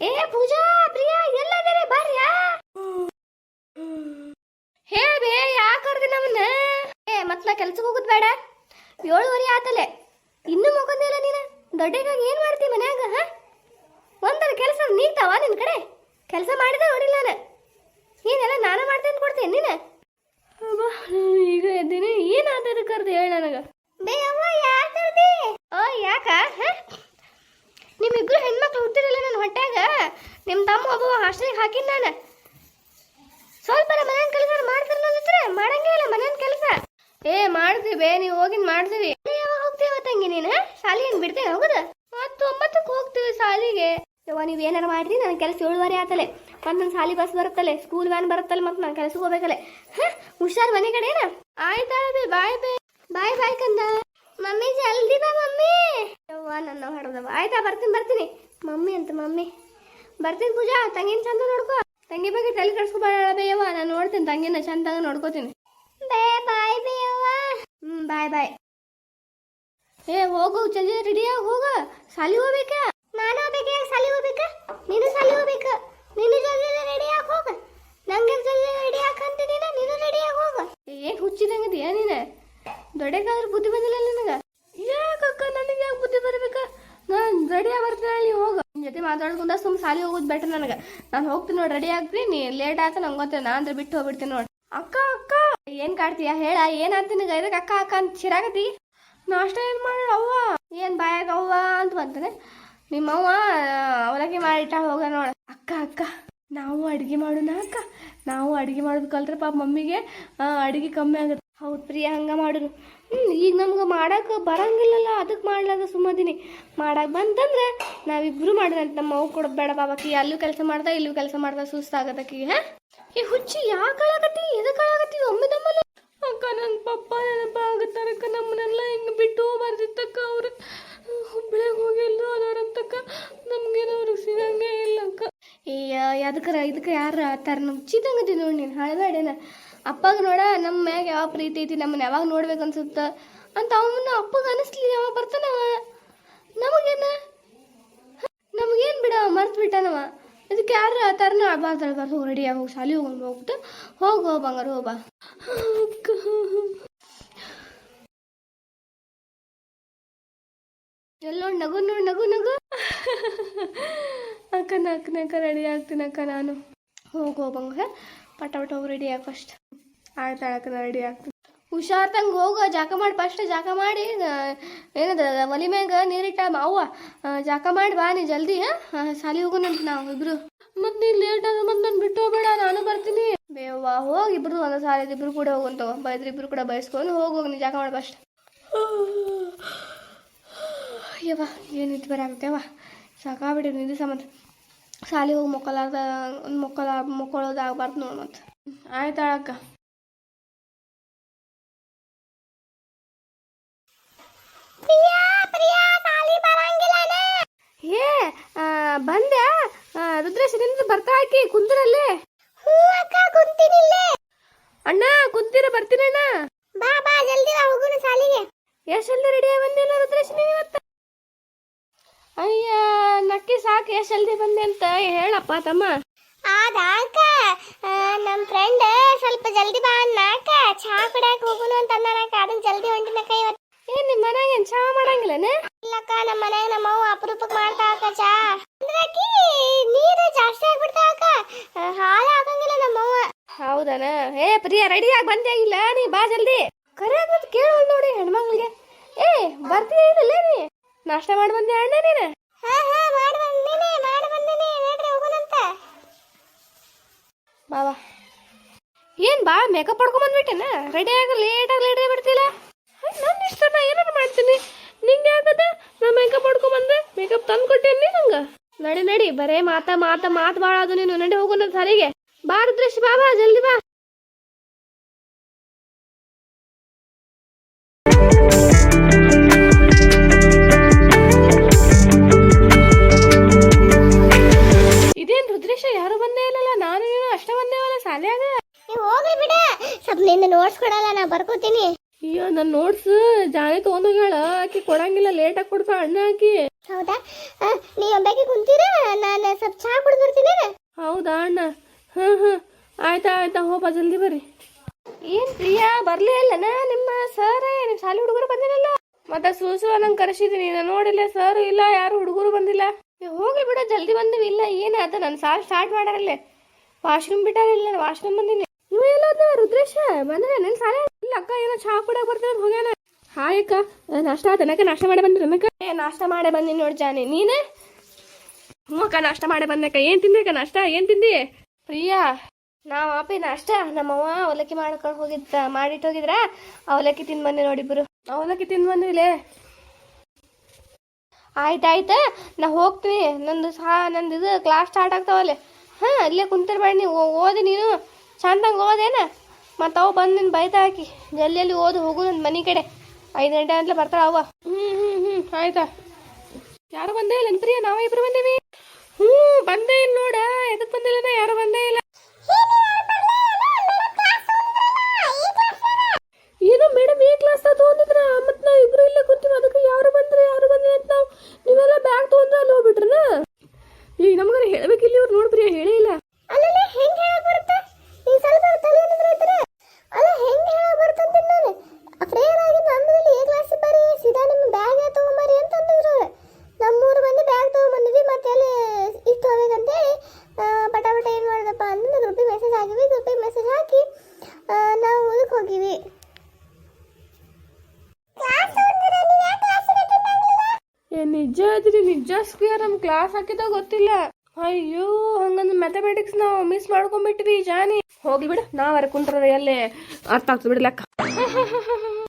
ಏ ಪೂಜಾ ಪ್ರಿಯಾ ಎಲ್ಲದಿರಿ ಹೇ ಹೇಳ್ಬೇ ಯಾಕರ್ದಿ ನಮ್ಮನ್ನ ಏ ಮತ್ ನಾ ಕೆಲ್ಸಕ್ಕೆ ಹೋಗುದ್ ಬೇಡ. ಏಳುವರೆ ಆತಲೆ. ಇನ್ನೂ ಮಗೊಂದಿಲ್ಲ ನೀನು. ದೊಡ್ಡಗಾಗಿ ಏನ್ ಮಾಡ್ತಿ ಮನ್ಯಾಗ ಹ? ಒಂದರ ಕೆಲಸ ನೀಗ್ತಾವ ನಿನ್ ಕಡೆ? ಕೆಲಸ ಮಾಡಿದ ನೋಡಿಲ್ಲ ನಾನು. ಏನೆಲ್ಲ ನಾನು ಮಾಡ್ತೇನೆ ಕೊಡ್ತೇನೆ ನೀನು? ಈಗ ಎದ್ದೀನಿ. ಏನಾದರೂ ಕರ್ದು ಹೇಳ ನನಗ? ಬೇ ಅವ್ವ ಯಾಕರ್ದಿ ಓ ಯಾಕ ಹ? ನಿಮ್ಮಿಬ್ರು ಹುಟ್ಟಿರಲ್ಲ ನನ್ನ ಹೊಟ್ಟೆಗ ನಿಮ್ಮ ತಮ್ಮ ಒಬ್ಬ ಹಾಸ್ಟೆಲ್ಗೆ ಹಾಕಿನ ನಾನು. ಸ್ವಲ್ಪ ಮನೇನ ಕೆಲಸ ಮಾಡ್ತಿರ್ಲಿದ್ರೆ ಮಾಡಂಗೇ ಇಲ್ಲ ಮನೇನ ಕೆಲಸ. ಏ, ಮಾಡ್ತೀವಿ ನೀವು ಹೋಗಿನ್ ಮಾಡ್ತೀವಿ. ಯಾವಾಗ ಹೋಗ್ತೀವಿ ತಂಗಿ ನೀನು? ಶಾಲಿ ಏನ್ ಬಿಡ್ತೇವೆ ಹೋಗುದ? ಮತ್ತು ಒಂಬತ್ತಕ್ಕೆ ಹೋಗ್ತೀವಿ ಶಾಲಿಗೆ. ಯವ್ವ, ನೀವು ಏನಾರ ಮಾಡ್ರಿ ನನ್ನ ಕೆಲಸ ಏಳುವರೆ ಆತಲೆ. ಮತ್ತೆ ನನ್ನ ಶಾಲಿ ಬಸ್ ಬರುತ್ತಲೆ ಸ್ಕೂಲ್ ವ್ಯಾನ್ ಬರುತ್ತಲ್ಲ ಮತ್ತೆ ನಾನು ಕೆಲಸಕ್ಕೆ ಹೋಗ್ಬೇಕಲ್ಲ ಹಾಂ, ಹುಷಾರ್ ಮನೆ ಕಡೆನಾ? ಆಯ್ತಾ ಬಿ ಬಾಯ್ ಬೇ. ಬಾಯ್ ಬಾಯ್ ಕಂದ. ಮಮ್ಮಿ, ಜಲ್ದಿ ಬಾ ಮಮ್ಮಿ. ಯವ್ವ, ನನ್ನ ಹೊಡೆದವ ಆಯ್ತಾ, ಬರ್ತೀನಿ ಬರ್ತೀನಿ. ಮಮ್ಮಿ ಅಂತ ಮಮ್ಮಿ. ಬರ್ತೀನಿ ಪೂಜಾ ತಂಗಿನ ಚಂದ ನೋಡ್ಕೋ. ತಂಗಿ ಬಗ್ಗೆ ತಲೆ ಕಡ್ಸ್ಕೊಬೇಡ ಬೇಯವ್ವ ನಾನು ನೋಡ್ತೀನಿ ತಂಗಿನ ಚಂದಾಗ ನೋಡ್ಕೋತೀನಿ. ಬೇ ಬಾಯ್ ಬೇಯವ್ವ ಹ್ಮ್ ಬಾಯ್ ಬಾಯ್ ಏ ಹೋಗು ಜಲ್ದಿ ರೆಡಿಯಾಗಿ ಹೋಗ. ಸಾಲಿ ಹೋಗ್ಬೇಕ? ನಾನು ಹೋಗ್ಬೇಕು ಸಾಲಿ ಹೋಗ್ಬೇಕ? ನೀನು ಸಾಲಿ ಹೋಗ್ಬೇಕ. ನೀನು ಜಲ್ದಿ ರೆಡಿಯಾಗಿ ಹೋಗ. ನಂಗೆ ಜಲ್ದಿ ರೆಡಿ ಹಾಕಂತ ನೀನು ನೀನು ರೆಡಿಯಾಗಿ ಹೋಗ. ಏನ್ ಹುಚ್ಚಿದಂಗಿದೆಯಾ ನೀನು? ದೊಡ್ಡಕ್ಕಾದ್ರೆ ಬುದ್ಧಿ ಬಂದಿಲ್ಲ ನಿನಗ ಯಾಕಕ್ಕ ನನಗೆ ಯಾಕೆ ಬುದ್ಧಿ ಬರ್ಬೇಕ ನಾನು ರೆಡಿಯಾಗಿ ಬರ್ತೀನಿ ಅಲ್ಲಿ ಹೋಗ ನಿನ್ ಜೊತೆ ಮಾತಾಡ್ಕೊಂಡ ಸುಮ್ ಸಾಲಿ ಹೋಗೋದು ಬೆಟರ್ ನನಗೆ. ನಾನು ಹೋಗ್ತೀನಿ ನೋಡಿ ರೆಡಿ ಆಗ್ತೀನಿ. ನೀ ಲೇಟ್ ಆಯ್ತು ನಂಗೆ ಗೊತ್ತಿಲ್ಲ ನಾ ಅಂದ್ರೆ ಬಿಟ್ಟು ಹೋಗ್ಬಿಡ್ತೀನಿ ನೋಡಿ. ಅಕ್ಕ ಅಕ್ಕ! ಏನ್ ಕಾಡ್ತೀಯ ಹೇಳ, ಏನ್ ನಿನಗೆ ಇದಕ್ಕೆ ಅಕ್ಕ ಅಕ್ಕ ಅಂತ ಚಿರಾಗತಿ? ನಾಷ್ಟ ಏನ್ ಮಾಡೋಣ ಅವ್ವ? ಏನ್ ಬಾಯಾಗ ಅವ್ವ ಅಂತ ಬಂತಾನೆ. ನಿಮ್ಮವ್ವ ಅವಲಕ್ಕಿ ಮಾಡಿಟ್ಟ ಹೋಗ ನೋಡ. ಅಕ್ಕ ಅಕ್ಕ, ನಾವು ಅಡಿಗೆ ಮಾಡೋಣ ಅಕ್ಕ. ನಾವು ಅಡಿಗೆ ಮಾಡೋದು ಕಲ್ತ್ರೆ ಪಾಪ ಮಮ್ಮಿಗೆ ಅಡಿಗೆ ಕಮ್ಮಿ ಆಗುತ್ತೆ. ಹೌದು ಪ್ರಿಯ, ಹಂಗ ಮಾಡುದು ಹ್ಮ್ ಈಗ ನಮ್ಗೆ ಮಾಡಕ್ಕೆ ಬರಂಗಿಲ್ಲಲ್ಲ ಅದಕ್ಕೆ ಮಾಡ್ಲಾರ್ದ ಸುಮ್ಮದಿನಿ. ಮಾಡಕ್ಕೆ ಬಂತಂದ್ರೆ ನಾವಿಬ್ರು ಮಾಡಿದಂತ ನಮ್ಮ ಅವು ಕೊಡೋದು ಬೇಡ ಬಾಬಾಕಿ ಅಲ್ಲೂ ಕೆಲಸ ಮಾಡ್ದೆ ಇಲ್ಲೂ ಕೆಲಸ ಮಾಡ್ದೆ ಸುಸ್ತಾಗತ್ತಕಿ ಹಾಂ? ಈ ಹುಚ್ಚಿ ಯಾಕೆ ಅಳಾಗತ್ತಿ ಎದಕ್ಕೆ ಅಳಾಗತ್ತಿ ಒಮ್ಮೆ ನಮ್ಮಲ್ಲಿ? ಅಕ್ಕ ನನ್ನ ಪಪ್ಪ ನೆನಪಾಗತ್ತಾರಕ್ಕ ನಮ್ಮನ್ನೆಲ್ಲ ಹಿಂಗೆ ಬಿಟ್ಟು ಬರ್ದಿತ್ತಕ್ಕ ಅವ್ರು. ಹುಬ್ಳಿಗೆ ಹೋಗಿ ಎಲ್ಲೋ ಅದಾರಂತಕ್ಕ ನಮ್ಗೇನು ಅವ್ರಿಗೆ ಸಿಗಂಗೆ ಇಲ್ಲ ಅಕ್ಕ ಈ ಅದಕ್ಕರ ಇದಕ್ಕೆ ಯಾರು ಆತಾರ ನಮ್ಮ ಚಿತ್ತಂಗತಿ ನೋಡಿ ನೀನು ಹಳಬೇಡೇನ ಅಪ್ಪಗ ನೋಡ ನಮ್ಮ ಮ್ಯಾಗ ಯಾವ ಪ್ರೀತಿ ಐತಿ, ನಮ್ಮನ್ನ ಯಾವಾಗ ನೋಡ್ಬೇಕು ಅನ್ಸುತ್ತ? ಅಂತ ಅವನ್ನ ಅಪ್ಪಗ ಅನಿಸ್ಲಿ ಯಾವಾಗ ಬರ್ತಾನವ ನಮಗೇನ? ನಮಗೇನ್ ಬಿಡ ಮರ್ತು ಬಿಟ್ಟನವ ಇದಕ್ಕೆ ಯಾರು ಆತಾರನ ಆಡ್ಬಾರ್ದು ಆಡ್ಬಾರ್ದು ಹೋಗಿ ರೆಡಿ ಹೋಗಿ ಶಾಲಿ ಹೋಗಿ ಹೋಗ್ಬಿಟ್ಟು ಹೋಗ ಬಂಗಾರ, ಹೋಗ ಎಲ್ಲೋ ನಗು, ನೋಡಿ, ನಗು ನಗು. ಅಕ್ಕ ನಕ್ಕ ನಕ್ಕ ರೆಡಿ ಆಗ್ತೀನಿ ಅಕ್ಕ ನಾನು. ಹೋಗೋ ಹೋಗಂಗ ಪಟ ಪಟ ಹೋಗಿ ರೆಡಿ ಆಗ ಫಸ್ಟ್ ಆಯ್ತು ಆಯ್ತು ರೆಡಿ ಆಗ್ತದೆ ಹುಷಾರ್ ತಂಗ ಹೋಗ ಜಾಕ ಮಾಡಿ ಫಸ್ಟ್ ಜಾಕ ಮಾಡಿ ಏನದ ಒಲಿ ಮ್ಯಾಗ ನೀರಿಟ್ಟ ಅವ್ವ ಜಾಕ ಮಾಡಿ ಬಾ ನೀ ಜಲ್ದಿ ಸಾಲಿ ಹೋಗೋಣಂತ ನಾವು ಇಬ್ರು. ಮತ್ ನೀ ಲೇಟ್ ಆದ್ರೆ ಮತ್ತು ನಾನು ಬಿಟ್ಟು ಹೋಗ್ಬೇಡ ನಾನು ಬರ್ತೀನಿ. ಬೇವ್ವ ಹೋಗಿ ಇಬ್ರು ಒಂದ ಸಾಲಿ ಇಬ್ರು ಕೂಡ ಹೋಗಂತ ಬೈದ್ರೆ ಇಬ್ರು ಕೂಡ ಬಯಸ್ಕೊಂಡು ಹೋಗಿ ಹೋಗಿ ನೀ ಜಾಕ ಮಾಡಿ ಫಸ್ಟ್ ಯವ್ವ ಏನು ಇದು ಬರಾಗತ್ತೇವ ಸಾಕಾಗ್ಬಿಟ್ಟು ನಿಂದು ಸಂಬಂಧ. ಸಾಲಿ ಹೋಗಿ ಮೊಕ್ಕಲಾರ್ದ ಒಂದು ಮೊಕ್ಕಲ ಮೊಕ್ಕೊಳ್ಳೋದು ಆಗ್ಬಾರ್ದು ನೋಡಿ ಮತ್ತೆ. ಆಯ್ತು ಅಕ್ಕ ಏ ಬಂದೆ. ರುದ್ರೇಶ್ ನಿಂದು ಬರ್ತಾ ಹಾಕಿ ಕುಂದ್ರಲ್ಲೇ. ಅಣ್ಣ ಕುಂತೀರ ಬರ್ತೀನಿ ಅಣ್ಣ ಬಾ ಬಾ ಜಲ್ದಿ ಹೋಗೋಣ ಸಾಲಿಗೆ ಎಷ್ಟು ಜಲ್ದಿ ರೆಡಿ ಬಂದಿಲ್ಲ ರುದ್ರೇಶ್ ನೀನು ಇವತ್ತು ಅಯ್ಯ ಎಷ್ಟು ಜಲ್ದಿ ಬಂದೆ ಅಂತ ಹೇಳಪ್ಪ ತಮ್ಮ? ಆದಾಕ ನಮ್ಮ ಫ್ರೆಂಡ್ ಸ್ವಲ್ಪ ಜಲ್ದಿ ಬಾ ಅನ್ನಾಕ ಚಾ ಕುಡಿಯಕ್ ಹೋಗುನು ಅಂತ ಅನ್ನಕ ಅದನ್ ಜಲ್ದಿ ಹೊಂಟಿನಕ ಇವತ್ತು. ಏನ್ ನಿಮ್ಮ ಮನ್ಯಾಗ ಏನ್ ಚಾ ಮಾಡಂಗಿಲ್ಲನೆ? ಇಲ್ಲಕ್ಕ ನಮ್ಮ ಮನ್ಯಾಗ ನಮ್ಮ ಅವ್ವ ಅಪರೂಪಕ್ಕೆ ಮಾಡ್ತಾಕ ಚಾ. ಅಂದ್ರಕಿ ನೀರು ಜಾಸ್ತಿ ಆಗ್ಬಿಡ್ತಾವಕ್ಕ ಹಾಲು ಹಾಕಂಗಿಲ್ಲ ನಮ್ಮ ಅವ್ವ. ಹೌದನ? ಏ ಪ್ರಿಯ ರೆಡಿ ಆಗಿ ಬಂದೇ ಇಲ್ಲ? ನೀ ಬಾ ಜಲ್ದಿ. ಕರೆಯಾಗ ಮತ್ತೆ ಕೇಳೋದು ನೋಡಿ ಹೆಣ್ಮಕ್ಳಿಗೆ ಏ ಬರ್ತೀಯ ಇಲ್ಲ ನೀ? ನಾಷ್ಟ ಮಾಡಿ ಬಂದೆ ಅಣ್ಣ ನೀನು? ಹಾ ಹಾ ಮಾಡಿ ಬಂದೇನೆ ಮಾಡಿ ಬಂದೇನೆ ನಡ್ರಿ ಹೋಗೋಣಂತ ಬಾಬಾ ಏನ್ ಬಾ ಮೇಕಪ್ ಪಡ್ಕೊಂಡ್ ಬಂದ್ಬಿಟ್ಟೆನ? ರೆಡಿ ಆಗ ಲೇಟಾಗಿ ಲೇಟ್ ಆಗಿಬಿಡ್ತಿಲ್ಲ ನನ್ನ ಇಷ್ಟ ನಾ ಏನಾರು ಮಾಡ್ತೀನಿ. ನಿಂಗೆ ಯಾಕದ? ನಾ ಮೇಕಪ್ ಪಡ್ಕೊಂಡ್ ಬಂದೆ ಮೇಕಪ್ ತಂದು ಕೊಟ್ಟೇನಿ ನಂಗ. ನಡಿ ನಡಿ, ಬರೇ ಮಾತ ಮಾತ, ಮಾತು ಭಾಳ ಅದು ನೀನು. ನಡಿ ಹೋಗೋಣ ಸರಿಗೆ ಬಾ, ರುದ್ರೇಶ್, ಬಾ ಬಾ, ಜಲ್ದಿ ಬಾ. ಇದೇನ್ ರುದ್ರೇಶ, ಯಾರು ಬಂದೇ ಇಲ್ಲಲ್ಲ ನಾನು ನೀನು ಅಷ್ಟೇ ಬಂದೇವಲ್ಲ ಸಾಲ್ಯಾಗ ನೀವು ಹೋಗಿ ಬಿಡ. ಸ್ವಲ್ಪ ನಿನ್ನ ನೋಟ್ಸ್ ಕೊಡಲ್ಲ ನಾ ಬರ್ಕೋತೀನಿ. ಅಯ್ಯೋ ನನ್ನ ನೋಟ್ಸ್ ಜಾನೆ ತಗೊಂಡೋಗ್ಯಾಳ. ಆಕಿ ಕೊಡಂಗಿಲ್ಲ ಲೇಟಾಗಿ ಕೊಡ್ತಾ ಅಣ್ಣ ಆಕಿ. ಹೌದಾ? ಆ, ನೀ ಒಬ್ಬಾಕಿ ಕುಂತೀರ? ನಾನು ಸ್ವಲ್ಪ ಚಹಾ ಕುಡ್ದು ಬರ್ತೀನಿ? ಹೌದಾ ಅಣ್ಣ? ಹಾಂ ಹಾಂ. ಆಯ್ತಾ ಆಯ್ತಾ ಹೋಪ ಜಲ್ದಿ ಬರ್ರಿ. ಏನ್ ಪ್ರಿಯಾ ಬರ್ಲೇ ಇಲ್ಲನ ನಿಮ್ಮ ಸರ್ ನಿಮ್ಮ ಶಾಲೆ ಹುಡುಗರು ಬಂದಿರಲ್ಲ. ಮತ್ತೆ ಸೂಸು ನಂಗೆ ಕರೆಸಿದೀನಿ. ನಾನು ನೋಡಿಲ್ಲ ಸರ್ ಇಲ್ಲ ಯಾರು ಹುಡುಗರು ಬಂದಿಲ್ಲ. ಏ, ಹೋಗ್ಲಿ ಬಿಡ ಜಲ್ದಿ ಬಂದಿವಿ. ಇಲ್ಲ ಏನಾಯ್ತು? ನನ್ನ ಸಾಲ್ ಸ್ಟಾರ್ಟ್ ಮಾಡಾರಲ್ಲೇ ವಾಶ್ರೂಮ್ ಬಿಟ್ಟಾರಿಲ್ಲ ನಾನು ವಾಶ್ರೂಮ್ ಬಂದಿನಿ ಇವ ಎಲ್ಲ ರುದ್ರೇಶ ಬಂದ್ರೆ ನನ್ನ ಸಾಲ ಇಲ್ಲ ಅಕ್ಕ ಏನೋ ಚಹಾ ಕುಡಕ್ ಬರ್ತಾರೆ ಹೋಗ್ಯಾನ. ಹಾಯ್ ಅಕ್ಕ ನಾಷ್ಟ ತನಕ ನಾಷ್ಟ ಮಾಡಿ ಬಂದ್ರಿ ನನಕ ಏ ನಾಷ್ಟ ಮಾಡೇ ಬಂದಿನಿ ನೋಡಿ ಜಾನಿ ನೀನೇ? ಹ್ಞೂ ಅಕ್ಕ ನಾಷ್ಟ ಮಾಡೇ ಬಂದಕ್ಕ ಏನ್ ತಿಂದಿ ಅಕ್ಕ ನಾಷ್ಟ? ಏನ್ ತಿಂದಿ? ಪ್ರಿಯಾ ನಾವು ಅಪ್ಪಿ ನಾಷ್ಟ. ನಮ್ಮವ್ವ ಅವಲಕ್ಕಿ ಮಾಡ್ಕೊಂಡು ಹೋಗಿದ್ದ ಮಾಡಿಟ್ಟು ಹೋಗಿದ್ರ? ಅವಲಕ್ಕಿ ತಿಂದು ಬಂದೆ ನೋಡಿಬ್ರು ಅವಲಕ್ಕಿ ತಿಂದು ಇಲ್ಲೇ ಆಯ್ತಾಯ್ತ ನಾ ಹೋಗ್ತೀನಿ. ನಂದು ಸಹ ನಂದು ಇದು ಕ್ಲಾಸ್ ಸ್ಟಾರ್ಟ್ ಆಗ್ತಾವಲ್ಲೇ. ಹಾಂ, ಅಲ್ಲೇ ಕುಂತಿರ್ಬೇಡ ನೀವು ಓದಿ ನೀನು. ಚಂದಂಗೆ ಓದೇನ? ಮತ್ತು ಅವು ಬಂದು ನಿನ್ನ ಬೈತಾ ಹಾಕಿ. ಜಲ್ದಿ ಅಲ್ಲಿ ಓದು ಹೋಗು ನನ್ನ ಮನೆ ಕಡೆ. ಐದು ಗಂಟೆ ಅಂತಲೇ ಬರ್ತಾಳ ಅವ್ವ. ಹ್ಞೂ ಹ್ಞೂ ಹ್ಞೂ ಆಯ್ತಾ. ಯಾರು ಬಂದೇ ಇಲ್ಲ ಪ್ರಿಯ? ನಾವೇ ಇಬ್ರು ಬಂದೇವಿ. ಹ್ಞೂ ಬಂದೇ ಇಲ್ಲ ನೋಡ. ಎದಕ್ಕೆ ಬಂದಿಲ್ಲ ಯಾರು ಬಂದೇ ಇಲ್ಲ ಏನೋ ಮೇಡಮ್ ಈ ಕ್ಲಾಸ್ ತಗೊಂಡಿದ್ರ ಮತ್ ನಾವ್ ಇಬ್ರು ಇಲ್ಲೇ ಕುಂತೀವಿ ಅದಕ್ಕೆ ಯಾರು ಬಂದ್ರಿ ಯಾರು ಬಂದ್ರಿ ಅಂತ ನಾವು ನೀವೆಲ್ಲ ಬ್ಯಾಗ್ ತಗೊಂಡ್ರೆ ಅಲ್ಲಿ ಹೋಗ್ಬಿಟ್ರನ ಈಗ ನಮಗಾರ ಹೇಳ್ಬೇಕಿಲ್ಲ ಇವ್ರು ನೋಡ್ರಿ ಹೇಳೇ ಇಲ್ಲ ಅಲ್ಲಲ್ಲ ಹೆಂಗ್ ಹೇಳ ಬರುತ್ತೆ ಈ ಸ್ವಲ್ಪ ತಲೆ ಐತರ ಅಲ್ಲ ಹೆಂಗ್ ಹೇಳ ಬರ್ತಂತ ನಾನು ಫ್ರೇಯರ್ ಆಗಿ ನಮ್ಮಲ್ಲಿ ಎ ಕ್ಲಾಸ್ ಬರ್ರಿ ಸೀದಾ ನಿಮ್ಮ ಬ್ಯಾಗ್ ತಗೊಂಬರ್ರಿ ಅಂತ ಅಂದಿದ್ರು ನಮ್ಮೂರು ಮಂದಿ ಬ್ಯಾಗ್ ತಗೊಂಬಂದಿದ್ವಿ ಮತ್ತೆ ಅಲ್ಲಿ ಇಷ್ಟು ಹೋಗ್ಬೇಕಂತೇಳಿ ಆ, ಪಟ ಪಟ ಏನು ಮಾಡಿದಪ್ಪ ಅಂದ್ರೆ ಗ್ರೂಪಿಗೆ ಮೆಸೇಜ್ ಹಾಕಿವಿ ಗ್ರೂಪಿಗೆ ಮೆಸೇಜ್ ಹಾಕಿ ಆ, ನಾವು ಇದಕ್ಕೆ ಹೋಗಿವಿ ಏ ನಿಜ ನಿಜ ಸ್ಕ್ವೇರ್ ನಮ್ ಕ್ಲಾಸ್ ಹಾಕಿದ ಗೊತ್ತಿಲ್ಲ. ಅಯ್ಯೋ, ಹಂಗಂದ್ರೆ ಮ್ಯಾಥಮೆಟಿಕ್ಸ್ ನಾವು ಮಿಸ್ ಮಾಡ್ಕೊಂಡ್ಬಿಟ್ವಿ, ಜಾನಿ. ಹೋಗ್ಲಿ ಬಿಡು, ನಾವ್ ಕುಂತ್ರ ಎಲ್ಲೇ ಅರ್ಥ ಆಗ್ತದೆ ಬಿಡ್ಲಕ್ಕ